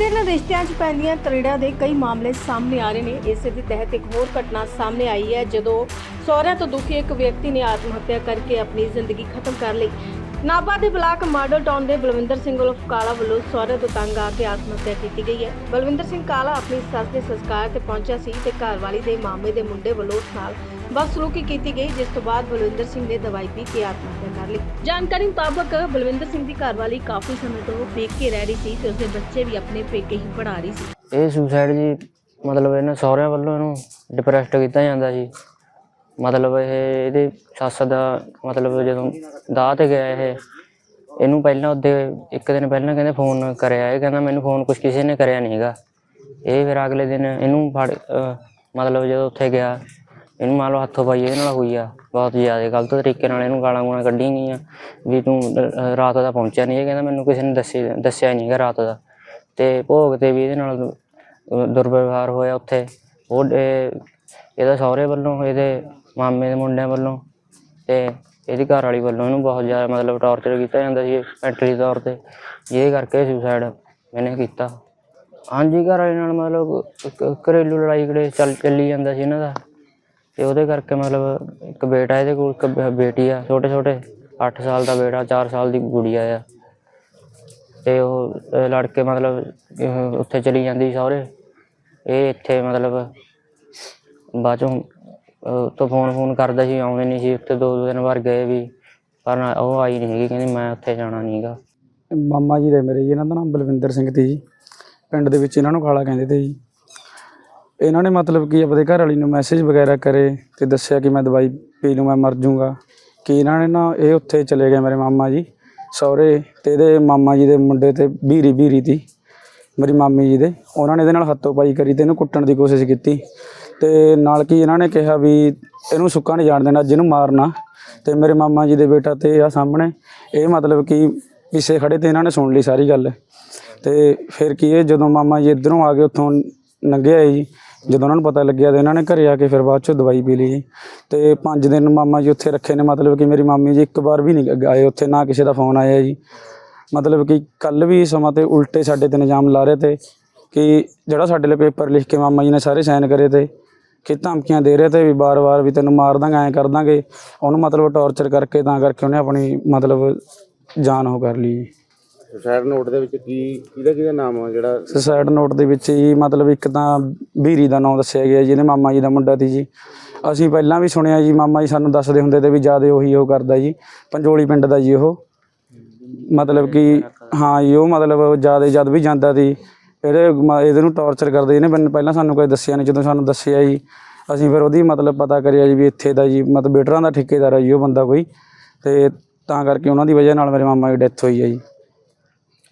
ਰਿਸ਼ਤਿਆਂ 'ਚ ਪੈਂਦੀਆਂ ਤਰੇੜਾਂ ਦੇ ਕਈ ਮਾਮਲੇ ਸਾਹਮਣੇ ਆ ਰਹੇ ਨੇ। ਇਸੇ ਦੇ ਤਹਿਤ ਇੱਕ ਹੋਰ ਘਟਨਾ ਸਾਹਮਣੇ ਆਈ ਹੈ, ਜਦੋਂ ਸਹੁਰਿਆਂ ਤੋਂ ਦੁਖੀ ਇੱਕ ਵਿਅਕਤੀ ਨੇ ਆਤਮ ਹੱਤਿਆ ਕਰਕੇ ਆਪਣੀ ਜ਼ਿੰਦਗੀ ਖਤਮ ਕਰ ਲਈ। ਨਾਭਾ ਦੇ ਬਲਾਕ ਮਾਡਲ ਟਾਊਨ ਦੇ ਬਲਵਿੰਦਰ ਸਿੰਘ ਉਲਫ ਕਾਲਾ ਵੱਲੋਂ ਸਹੁਰੇ ਤੋਂ ਤੰਗ ਆ ਕੇ ਆਤਮ ਹੱਤਿਆ ਕੀਤੀ ਗਈ ਹੈ। ਬਲਵਿੰਦਰ ਸਿੰਘ ਕਾਲਾ ਆਪਣੀ ਸੱਸ ਦੇ ਸੰਸਕਾਰ ਤੇ ਪਹੁੰਚਿਆ ਸੀ ਤੇ ਘਰਵਾਲੀ ਦੇ ਮਾਮੇ ਦੇ ਮੁੰਡੇ ਵੱਲੋਂ ਉਸ ਨਾਲ ਬਦਸਲੂਕੀ ਕੀਤੀ ਗਈ, ਜਿਸ ਤੋਂ ਬਾਅਦ ਬਲਵਿੰਦਰ ਸਿੰਘ ਨੇ ਦਵਾਈ ਪੀ ਕੇ ਆਤਮ ਹੱਤਿਆ ਕਰ ਲਈ। ਜਾਣਕਾਰੀ ਮੁਤਾਬਕ ਬਲਵਿੰਦਰ ਸਿੰਘ ਦੀ ਘਰਵਾਲੀ ਕਾਫੀ ਸਮੇਂ ਤੋਂ ਪੇਕੇ ਰਹਿ ਰਹੀ ਸੀ ਤੇ ਉਸਦੇ ਬੱਚੇ ਵੀ ਆਪਣੇ ਪੇਕੇ ਹੀ ਪੜਾ ਰਹੀ ਸੀ। ਇਹ ਸੁਸਾਈਡ ਜੀ ਮਤਲਬ ਇਹਨਾਂ ਸਹੁਰਿਆਂ ਵੱਲੋਂ ਇਹਨੂੰ ਡਿਪਰੈਸਡ ਕੀਤਾ ਜਾਂਦਾ ਜੀ। ਮਤਲਬ ਇਹ, ਇਹਦੇ ਸੱਸ ਦਾ ਮਤਲਬ ਜਦੋਂ ਦਾਹ ਤੇ ਗਿਆ ਇਹ, ਇਹਨੂੰ ਪਹਿਲਾਂ ਉਹਦੇ, ਇੱਕ ਦਿਨ ਪਹਿਲਾਂ ਕਹਿੰਦੇ ਫੋਨ ਕਰਿਆ ਇਹ, ਕਹਿੰਦਾ ਮੈਨੂੰ ਫੋਨ ਕੁਛ ਕਿਸੇ ਨੇ ਕਰਿਆ ਨਹੀਂ ਹੈਗਾ। ਇਹ ਫਿਰ ਅਗਲੇ ਦਿਨ ਇਹਨੂੰ ਫੜ ਮਤਲਬ ਜਦੋਂ ਉੱਥੇ ਗਿਆ, ਇਹਨੂੰ ਮੰਨ ਲਓ ਹੱਥੋਂ ਪਾਈ, ਇਹਦੇ ਨਾਲ ਹੋਈ ਆ, ਬਹੁਤ ਜ਼ਿਆਦਾ ਗਲਤ ਤਰੀਕੇ ਨਾਲ ਇਹਨੂੰ ਗਾਲਾਂ ਗੂਣਾ ਕੱਢੀਆਂ ਗਈਆਂ, ਵੀ ਤੂੰ ਰਾਤ ਦਾ ਪਹੁੰਚਿਆ ਨਹੀਂ ਇਹ, ਕਹਿੰਦਾ ਮੈਨੂੰ ਕਿਸੇ ਨੇ ਦੱਸਿਆ ਦੱਸਿਆ ਨਹੀਂ ਹੈਗਾ ਰਾਤ ਦਾ। ਤੇ ਭੋਗ ਤੇ ਵੀ ਇਹਦੇ ਨਾਲ ਦੁਰਵਿਵਹਾਰ ਹੋਇਆ ਉੱਥੇ, ਉਹ ਇਹਦਾ ਸਹੁਰੇ ਵੱਲੋਂ ਇਹਦੇ ਮਾਮੇ ਦੇ ਮੁੰਡਿਆਂ ਵੱਲੋਂ ਤੇ ਇਹਦੀ ਘਰ ਵਾਲੀ ਵੱਲੋਂ ਇਹਨੂੰ ਬਹੁਤ ਜ਼ਿਆਦਾ ਮਤਲਬ ਟੌਰਚਰ ਕੀਤਾ ਜਾਂਦਾ ਸੀ ਮੈਂਟਲੀ ਤੌਰ ਤੇ। ਇਹ ਕਰਕੇ ਸੁਸਾਈਡ ਮੈਨੇ ਕੀਤਾ। ਹਾਂਜੀ, ਘਰ ਵਾਲੇ ਨਾਲ ਮਤਲਬ ਘਰੇਲੂ ਲੜਾਈ ਕੜੇ ਚੱਲ, ਚੱਲੀ ਜਾਂਦਾ ਸੀ ਇਹਨਾਂ ਦਾ। ਤੇ ਉਹਦੇ ਕਰਕੇ ਮਤਲਬ ਇੱਕ ਬੇਟਾ ਇਹਦੇ ਕੋਲ, ਇੱਕ ਬੇਟੀ ਆ ਛੋਟੇ ਛੋਟੇ 8 ਸਾਲ ਦਾ ਬੇਟਾ 4 ਸਾਲ ਦੀ ਗੁੜੀਆ ਆ ਤੇ ਉਹ, ਅਹ ਲੜ ਕੇ ਮਤਲਬ ਉੱਥੇ ਚਲੀ ਜਾਂਦੀ ਸਹੁਰੇ। ਇਹ ਇੱਥੇ ਮਤਲਬ ਬਾਅਦ ਚੋਂ ਤੋਂ ਫੋਨ ਫੋਨ ਕਰਦਾ ਸੀ, ਆਉਂਦੇ ਨਹੀਂ ਸੀ ਉੱਥੇ ਦੋ ਦੋ ਦਿਨ ਬਾਅਦ ਗਏ ਵੀ, ਪਰ ਉਹ ਆਈ ਨਹੀਂ ਹੈਗੀ, ਕਹਿੰਦੀ ਮੈਂ ਉੱਥੇ ਜਾਣਾ ਨਹੀਂਗਾ ਮਾਮਾ ਜੀ ਦੇ ਮੇਰੇ ਜੀ, ਇਹਨਾਂ ਦਾ ਨਾਮ ਬਲਵਿੰਦਰ ਸਿੰਘ ਤੇ ਜੀ। ਪਿੰਡ ਦੇ ਵਿੱਚ ਇਹਨਾਂ ਨੂੰ ਕਾਲਾ ਕਹਿੰਦੇ ਤੇ ਜੀ। ਇਹਨਾਂ ਨੇ ਮਤਲਬ ਕਿ ਆਪਦੇ ਘਰ ਵਾਲੀ ਨੂੰ ਮੈਸੇਜ ਵਗੈਰਾ ਕਰੇ ਤੇ ਦੱਸਿਆ ਕਿ ਮੈਂ ਦਵਾਈ ਪੀ ਲੂੰ ਮੈਂ ਮਰ ਜਾਊਂਗਾ। ਕਿ ਇਹਨਾਂ ਨੇ ਨਾ ਇਹ ਉੱਥੇ ਚਲੇ ਗਏ ਮੇਰੇ ਮਾਮਾ ਜੀ, ਸਹੁਰੇ ਤੇ ਇਹਦੇ ਮਾਮਾ ਜੀ ਦੇ ਮੁੰਡੇ ਤੇ ਬੀਰੀ ਬੀਰੀ ਤੀ, ਮੇਰੀ ਮਾਮੀ ਜੀ ਦੇ। ਉਹਨਾਂ ਨੇ ਇਹਦੇ ਨਾਲ ਹੱਥੋਂ ਪਾਈ ਕਰੀ ਤੇ ਇਹਨੂੰ ਕੁੱਟਣ ਦੀ ਕੋਸ਼ਿਸ਼ ਕੀਤੀ। ਤੇ ਨਾਲ ਕੀ ਇਹਨਾਂ ਨੇ ਕਿਹਾ ਵੀ ਇਹਨੂੰ ਸੁੱਕਾ ਨਹੀਂ ਜਾਣ ਦੇਣਾ, ਜਿਹਨੂੰ ਮਾਰਨਾ। ਤੇ ਮੇਰੇ ਮਾਮਾ ਜੀ ਦੇ ਬੇਟਾ ਤੇ ਆ ਸਾਹਮਣੇ। ਇਹ ਮਤਲਬ ਕਿ ਪਿੱਛੇ ਖੜੇ ਤੇ ਇਹਨਾਂ ਨੇ ਸੁਣ ਲਈ ਸਾਰੀ ਗੱਲ। ਤੇ ਫਿਰ ਕੀ ਇਹ ਜਦੋਂ ਮਾਮਾ ਜੀ ਇਧਰੋਂ ਆ ਗਏ ਉੱਥੋਂ ਲੰਘਿਆ ਜੀ, ਜਦੋਂ ਉਹਨਾਂ ਨੂੰ ਪਤਾ ਲੱਗਿਆ ਤੇ ਇਹਨਾਂ ਨੇ ਘਰੇ ਆ ਕੇ ਫਿਰ ਬਾਅਦ 'ਚੋਂ ਦਵਾਈ ਪੀ ਲਈ ਜੀ। ਤੇ 5 ਦਿਨ ਮਾਮਾ ਜੀ ਉੱਥੇ ਰੱਖੇ ਨੇ, ਮਤਲਬ ਕਿ ਮੇਰੀ ਮਾਮੀ ਜੀ ਇੱਕ ਵਾਰ ਵੀ ਨਹੀਂ ਆਏ ਉੱਥੇ, ਨਾ ਕਿਸੇ ਦਾ ਫੋਨ ਆਇਆ ਜੀ। ਮਤਲਬ ਕਿ ਕੱਲ ਵੀ ਸਮਾਂ ਤੇ ਉਲਟੇ ਸਾਡੇ ਤੇ ਇਲਜ਼ਾਮ ਲਾ ਰਹੇ ਤੇ ਕਿ ਜਿਹੜਾ ਸਾਡੇ ਲਈ ਪੇਪਰ ਲਿਖ ਕੇ ਮਾਮਾ ਜੀ ਨੇ ਸਾਰੇ ਸਾਈਨ ਕਰੇ ਤੇ ਕਿ ਧਮਕੀਆਂ ਦੇ ਰਹੇ ਤੇ ਵੀ ਬਾਰ-ਬਾਰ ਵੀ ਤੈਨੂੰ ਮਾਰ ਦਾਂਗੇ ਐਂ ਕਰ ਦਾਂਗੇ। ਉਹਨੂੰ ਮਤਲਬ ਟੌਰਚਰ ਕਰਕੇ ਤਾਂ ਕਰਕੇ ਉਹਨੇ ਆਪਣੀ ਮਤਲਬ ਜਾਨ ਉਹ ਕਰ ਲਈ। ਸੁਸਾਇਡ ਨੋਟ ਦੇ ਵਿੱਚ ਕੀ ਕਿਹਦਾ ਕਿਹਦਾ ਨਾਮ ਆ ਜਿਹੜਾ? ਸੁਸਾਈਡ ਨੋਟ ਦੇ ਵਿੱਚ ਜੀ ਮਤਲਬ ਇੱਕ ਤਾਂ ਬੀਰੀ ਦਾ ਨਾਮ ਦੱਸਿਆ ਗਿਆ ਜਿਹਦੇ ਮਾਮਾ ਜੀ ਦਾ ਮੁੰਡਾ ਸੀ ਜੀ। ਅਸੀਂ ਪਹਿਲਾਂ ਵੀ ਸੁਣਿਆ ਜੀ ਮਾਮਾ ਜੀ ਸਾਨੂੰ ਦੱਸਦੇ ਹੁੰਦੇ ਤੇ ਵੀ ਜ਼ਿਆਦਾ ਉਹੀ ਉਹ ਕਰਦਾ ਜੀ ਪੰਜੋਲੀ ਪਿੰਡ ਦਾ ਜੀ ਉਹ। ਮਤਲਬ ਕਿ ਹਾਂ ਜੀ ਉਹ ਮਤਲਬ ਜ਼ਿਆਦਾ ਜਦ ਵੀ ਜਾਂਦਾ ਸੀ ਇਹਦੇ ਮ- ਇਹਦੇ ਨੂੰ ਟੌਰਚਰ ਕਰਦੇ ਇਹਨੇ ਮੈਨੂੰ ਪਹਿਲਾਂ ਸਾਨੂੰ ਕੋਈ ਦੱਸਿਆ ਨਹੀਂ ਜਦੋਂ ਸਾਨੂੰ ਦੱਸਿਆ ਜੀ ਅਸੀਂ ਫਿਰ ਉਹਦੀ ਮਤਲਬ ਪਤਾ ਕਰਿਆ ਜੀ ਵੀ ਇੱਥੇ ਦਾ ਜੀ ਮਤਲਬ ਬੇਟਰਾਂ ਦਾ ਠੇਕੇਦਾਰ ਹੈ ਜੀ ਉਹ ਬੰਦਾ ਕੋਈ। ਤੇ ਤਾਂ ਕਰਕੇ ਉਹਨਾਂ ਦੀ ਵਜ੍ਹਾ ਨਾਲ ਮੇਰੇ ਮਾਮਾ ਦੀ ਡੈਥ ਹੋਈ ਹੈ ਜੀ।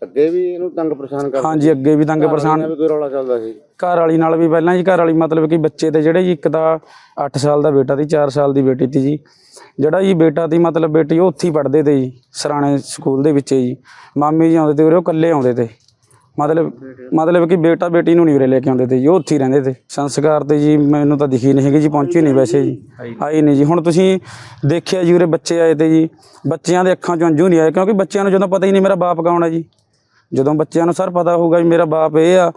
ਅੱਗੇ ਵੀ ਇਹਨੂੰ ਤੰਗ ਪਰੇਸ਼ਾਨ ਕਰਦਾ ਹਾਂਜੀ ਅੱਗੇ ਵੀ ਤੰਗ ਪਰੇਸ਼ਾਨ। ਵੀ ਕੋਈ ਰੌਲਾ ਚੱਲਦਾ ਸੀ? ਘਰ ਵਾਲੀ ਨਾਲ ਵੀ ਪਹਿਲਾਂ ਜੀ ਘਰ ਵਾਲੀ ਮਤਲਬ ਕਿ ਬੱਚੇ ਤੇ ਜਿਹੜੇ ਜੀ ਇੱਕ ਤਾਂ 8 ਸਾਲ ਦਾ ਬੇਟਾ ਸੀ 4 ਸਾਲ ਦੀ ਬੇਟੀ ਸੀ ਜੀ। ਜਿਹੜਾ ਜੀ ਬੇਟਾ ਦੀ ਮਤਲਬ ਬੇਟੀ ਉਹ ਉੱਥੇ ਹੀ ਪੜ੍ਹਦੇ ਤੇ ਜੀ ਸਰਾਣੇ ਸਕੂਲ ਦੇ ਵਿੱਚ ਜੀ। ਮਾਮੀ ਜੀ ਆਉਂਦੇ ਤੇ ਉਰੇ ਉਹ ਇਕੱਲੇ ਆਉਂਦੇ ਤੇ। ਮਤਲਬ ਮਤਲਬ ਕਿ ਬੇਟਾ ਬੇਟੀ ਨੂੰ ਨਹੀਂ ਉਰੇ ਲੈ ਕੇ ਆਉਂਦੇ ਤੇ ਜੀ ਉਹ ਉੱਥੇ ਹੀ ਰਹਿੰਦੇ ਤੇ। ਸੰਸਕਾਰ ਤੇ ਜੀ ਮੈਨੂੰ ਤਾਂ ਦਿਖੀ ਨਹੀਂ ਹੈਗੀ ਜੀ ਪਹੁੰਚੀ ਨਹੀਂ ਵੈਸੇ ਜੀ। ਆਈ ਨਹੀਂ। ਜੀ। ਹੁਣ ਤੁਸੀਂ ਦੇਖਿਆ ਜੀ ਉਰੇ ਬੱਚੇ ਆਏ ਤੇ ਜੀ ਬੱਚਿਆਂ ਦੇ ਅੱਖਾਂ 'ਚੋਂ ਅੰਜੂ ਨਹੀਂ ਆਏ ਕਿਉਂਕਿ ਬੱਚਿਆਂ ਨੂੰ ਜਦੋਂ ਪਤਾ ਹੀ ਨਹੀਂ ਮੇਰਾ ਬਾਪ ਕੌਣ ਹੈ ਜੀ। ਜਦੋਂ ਬੱਚਿਆਂ ਨੂੰ ਸਰ ਪਤਾ ਹੋਊਗਾ ਵੀ ਮੇਰਾ ਬਾਪ ਇਹ ਆ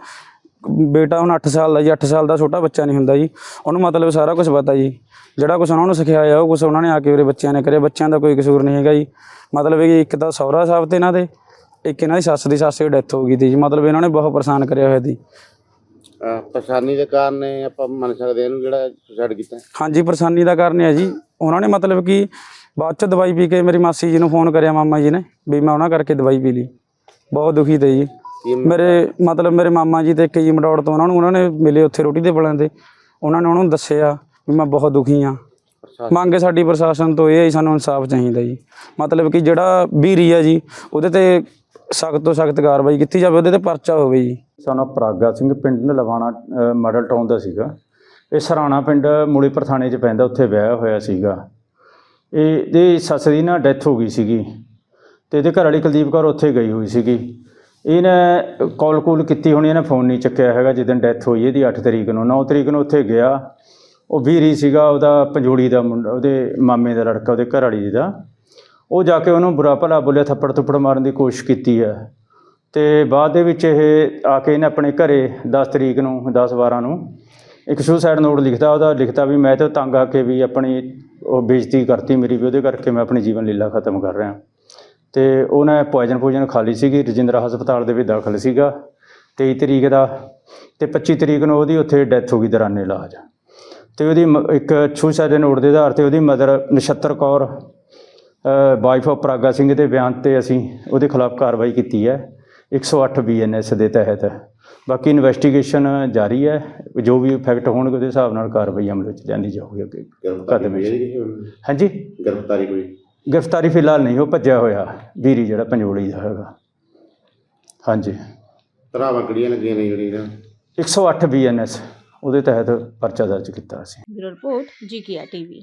ਬੇਟਾ ਹੁਣ 8 ਸਾਲ ਦਾ ਜੀ 8 ਸਾਲ ਦਾ ਛੋਟਾ ਬੱਚਾ ਨਹੀਂ ਹੁੰਦਾ ਜੀ। ਉਹਨੂੰ ਮਤਲਬ ਸਾਰਾ ਕੁਝ ਪਤਾ ਜੀ। ਜਿਹੜਾ ਕੁਝ ਉਹਨਾਂ ਨੂੰ ਸਿਖਾਇਆ ਉਹ ਕੁਝ ਉਹਨਾਂ ਨੇ ਆ ਕੇ ਉਰੇ ਬੱਚਿਆਂ ਨੇ ਕਰਿਆ। ਬੱਚਿਆਂ ਦਾ ਕੋਈ ਕਸੂਰ ਨਹੀਂ ਹੈਗਾ ਜੀ। ਮਤਲਬ ਇਹ ਇੱਕ ਤਾਂ ਸਹੁਰਾ ਸਾਹਿਬ ਤੇ ਇਹਨਾਂ ਦੇ ਇੱਕ ਇਹਨਾਂ ਦੀ ਸੱਸ ਦੀ ਸੱਸ ਦੀ ਡੈਥ ਹੋ ਗਈ ਤੀ ਜੀ। ਮਤਲਬ ਇਹਨਾਂ ਨੇ ਬਹੁਤ ਪਰੇਸ਼ਾਨ ਕਰਿਆ ਹੋਇਆ ਸੀ। ਅਹ ਪਰੇਸ਼ਾਨੀ ਦੇ ਕਾਰਨ ਨੇ ਆਪਾਂ ਮੰਨ ਸਕਦੇ ਹਾਂ ਇਹਨੂੰ ਜਿਹੜਾ ਸੁਸਾਇਡ ਕੀਤਾ ਹਾਂਜੀ ਪਰੇਸ਼ਾਨੀ ਦਾ ਕਾਰਨ ਹੈ ਜੀ। ਉਹਨਾਂ ਨੇ ਮਤਲਬ ਕਿ ਬਾਅਦ ਚ ਦਵਾਈ ਪੀ ਕੇ ਮੇਰੀ ਮਾਸੀ ਜੀ ਨੂੰ ਫੋਨ ਕਰਿਆ ਮਾਮਾ ਜੀ ਨੇ ਵੀ ਮੈਂ ਉਹਨਾਂ ਕਰਕੇ ਦਵਾਈ ਪੀ ਲਈ। ਬਹੁਤ ਦੁਖੀ ਤੇ ਜੀ। ਕੀ ਮੇਰੇ ਮਤਲਬ ਮੇਰੇ ਮਾਮਾ ਜੀ ਤੇ ਇੱਕ ਜੀ ਮਟੌੜ ਤੋਂ ਉਹਨਾਂ ਨੂੰ ਉਹਨਾਂ ਨੇ ਮਿਲੇ ਉੱਥੇ ਰੋਟੀ ਦੇ ਬਲਾਂ ਦੇ। ਉਹਨਾਂ ਨੇ ਉਹਨਾਂ ਨੂੰ ਦੱਸਿਆ ਵੀ ਮੈਂ ਬਹੁਤ ਦੁਖੀ ਆ ਪ੍ਰਸ਼ਾਸਨ ਮੰਗ ਸਾਡੀ ਪ੍ਰਸ਼ਾਸਨ ਤੋਂ ਇਹ ਹੈ ਜੀ, ਸਾਨੂੰ ਇਨਸਾਫ ਚਾਹੀਦਾ ਜੀ। ਮਤਲਬ ਕਿ ਜਿਹੜਾ ਬੀਰੀ ਆ ਜੀ ਉਹਦੇ ਤੇ ਸਖਤ ਤੋਂ ਸਖਤ ਕਾਰਵਾਈ ਕੀਤੀ ਜਾਵੇ, ਉਹਦੇ ਤੇ ਪਰਚਾ ਹੋਵੇ ਜੀ। ਸਾਨੂੰ ਪ੍ਰਾਗਾ ਸਿੰਘ ਪਿੰਡ ਲਵਾਣਾ ਮਾਡਲ ਟਾਊਨ ਦਾ ਸੀਗਾ। ਇਹ ਸਰਾਣਾ ਪਿੰਡ ਮੂਲੀਪੁਰ ਥਾਣੇ 'ਚ ਪੈਂਦਾ, ਉੱਥੇ ਵਿਆਹ ਹੋਇਆ ਸੀਗਾ। ਇਹ, ਇਹਦੀ ਸੱਸ ਦੀ ਨਾ ਡੈਥ ਹੋ ਗਈ ਸੀਗੀ ਤੇ ਇਹਦੇ ਘਰ ਵਾਲੀ ਕੁਲਦੀਪ ਕੌਰ ਉੱਥੇ ਗਈ ਹੋਈ ਸੀਗੀ। ਇਹਨੇ ਕਾਲ ਕੂਲ ਕੀਤੀ ਹੋਣੀ, ਇਹਨੇ ਫੋਨ ਨਹੀਂ ਚੱਕਿਆ ਹੈਗਾ ਜਿੱਦਣ ਡੈਥ ਹੋਈ ਇਹਦੀ 8 ਤਰੀਕ ਨੂੰ। 9 ਤਰੀਕ ਨੂੰ ਉੱਥੇ ਗਿਆ। ਉਹ ਵੀਰੀ ਸੀਗਾ, ਉਹਦਾ ਪੰਜੋੜੀ ਦਾ ਮੁੰਡਾ, ਉਹਦੇ ਮਾਮੇ ਦਾ ਲੜਕਾ, ਉਹਦੇ ਘਰ ਵਾਲੀ ਦਾ। ਉਹ ਜਾ ਕੇ ਉਹਨੂੰ ਬੁਰਾ ਭਲਾ ਬੋਲਿਆ, ਥੱਪੜ ਥੁੱਪੜ ਮਾਰਨ ਦੀ ਕੋਸ਼ਿਸ਼ ਕੀਤੀ ਹੈ। ਤੇ ਬਾਅਦ ਦੇ ਵਿੱਚ ਇਹ ਆ ਕੇ ਇਹਨੇ ਆਪਣੇ ਘਰੇ 10 ਤਰੀਕ ਨੂੰ 10 12 ਨੂੰ ਇੱਕ ਸੁਸਾਈਡ ਨੋਟ ਲਿਖਦਾ ਉਹਦਾ ਲਿਖਦਾ ਵੀ ਮੈਂ ਤਾਂ ਤੰਗ ਆ ਕੇ ਵੀ ਆਪਣੀ ਉਹ ਬੇਇੱਜ਼ਤੀ ਕਰਤੀ ਮੇਰੀ ਵੀ, ਉਹਦੇ ਕਰਕੇ ਮੈਂ ਆਪਣੀ ਜੀਵਨ ਲੀਲਾ ਖਤਮ ਕਰ ਰਿਹਾ। ਤੇ ਉਹਨੇ ਪੋਇਜ਼ਨ ਪੋਇਜ਼ਨ ਖਾ ਲਈ ਸੀਗੀ, ਰਜਿੰਦਰਾ ਹਸਪਤਾਲ ਦੇ ਵਿੱਚ ਦਾਖਲ ਸੀਗਾ। 23 ਤਰੀਕ ਦਾ ਤੇ 25 ਤਰੀਕ ਨੂੰ ਉਹਦੀ ਉੱਥੇ ਡੈਥ ਹੋ ਗਈ, ਦੌਰਾਨੇ ਇਲਾਜ। ਤੇ ਉਹਦੀ ਮ- ਇੱਕ ਸੁਸਾਈਡ ਨੋਟ ਦੇ ਆਧਾਰ ਤੇ ਉਹਦੀ mother Nachhattar Kaur wife of Praga Singh ਦੇ ਬਿਆਨ ਤੇ ਅਸੀਂ ਉਹਦੇ ਖਿਲਾਫ ਕਾਰਵਾਈ ਕੀਤੀ ਹੈ। 108 ਬੀਐਨਐਸ ਦੇ ਤਹਿਤ। ਬਾਕੀ ਇਨਵੈਸਟੀਗੇਸ਼ਨ ਜਾਰੀ ਹੈ। ਜੋ ਵੀ ਫੈਕਟ ਹੋਣਗੇ ਉਹਦੇ ਹਿਸਾਬ ਨਾਲ ਕਾਰਵਾਈ ਅਮਲ ਵਿੱਚ ਲਿਆਂਦੀ ਜਾਊਗੀ ਅੱਗੇ। ਗ੍ਰਿਫਤਾਰੀ ਕਦਮ। ਜੀ? ਹਾਂਜੀ? ਗ੍ਰਿਫਤਾਰੀ ਕੋਈ? ਗ੍ਰਿਫਤਾਰੀ ਫਿਲਹਾਲ ਨਹੀਂ ਉਹ ਭੱਜਿਆ ਹੋਇਆ। ਵੀਰੀ ਜਿਹੜਾ ਪੰਜੋਲੀ ਦਾ ਹੈਗਾ। ਹਾਂਜੀ। ਧਰਾਵਾਂ ਕਿਹੜੀਆਂ ਲੱਗੀਆਂ ਨੇ ਜਿਹੜੀਆਂ? 108 ਬੀਐਨਐਸ ਉਹਦੇ ਤਹਿਤ ਪਰਚਾ ਦਰਜ ਕੀਤਾ ਸੀ ਬਿਊਰੋ ਰਿਪੋਰਟ ਜੀਕੇਆਰ ਟੀਵੀ